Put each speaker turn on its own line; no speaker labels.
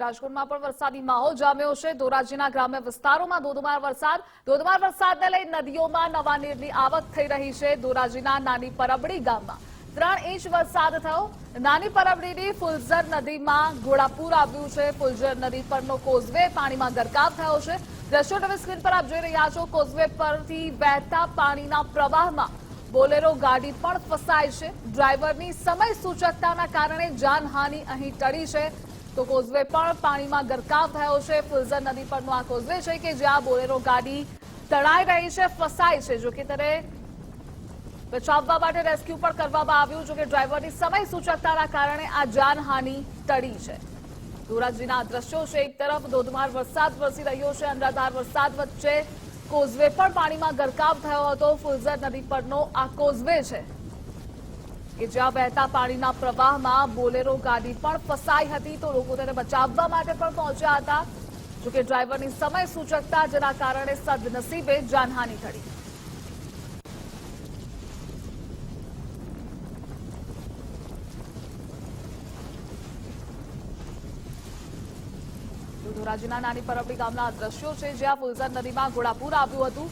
રાજકોટમાં પણ વરસાદી માહોલ જામ્યો છે. ધોરાજીના ગ્રામ્ય વિસ્તારોમાં ધોધમાર વરસાદ. ધોધમાર વરસાદને લઈ નદીઓમાં નવા નીરની આવક થઈ રહી છે. ધોરાજીના નાની પરબડી ગામમાં ત્રણ ઇંચ વરસાદ થયો. નાની પરબડીની ફુલઝર નદીમાં ઘોડાપુર આવ્યું છે. ફુલઝર નદી પરનો કોઝવે પાણીમાં ગરકાવ થયો છે. દ્રશ્યો તમે સ્ક્રીન પર આપ જોઈ રહ્યા છો. કોઝવે પરથી વહેતા પાણીના પ્રવાહમાં બોલેરો ગાડી પણ ફસાય છે. ડ્રાઈવરની સમય સૂચકતાના કારણે જાનહાનિ અહીં ટળી છે. તો કોઝવે પણ પાણીમાં ગરકાવ થયો છે. ફુલઝર નદી પરનો આ કોઝવે છે કે જ્યાં બોલેરો ગાડી તણાઈ રહી છે, ફસાય છે. જોકે ત્યારે બચાવવા માટે રેસ્ક્યુ પણ કરવામાં આવ્યું જોકે ડ્રાઈવરની સમય સૂચકતાના કારણે આ જાનહાનિ ટળી છે. ધોરાજીના દ્રશ્યો છે, એક તરફ ધોધમાર વરસાદ વરસી રહ્યો છે, અનરાધાર વરસાદ વચ્ચે કોઝવે પણ પાણીમાં ગરકાવ થયો હતો. ફુલઝર નદી પરનો આ કોઝવે છે. કે જ્યાં વહેતા પાણીના પ્રવાહમાં બોલેરો ગાડી પણ ફસાઈ હતી તો લોકો તેને બચાવવા માટે પણ પહોંચ્યા હતા. જોકે ડ્રાઈવરની સમય સૂચકતા જેના કારણે સદનસીબે જાનહાનિ થઈ ધોરાજીના નાની પરબડી ગામના દ્રશ્યો છે જ્યાં ફુલઝર નદીમાં ઘોડાપુર આવ્યું હતું.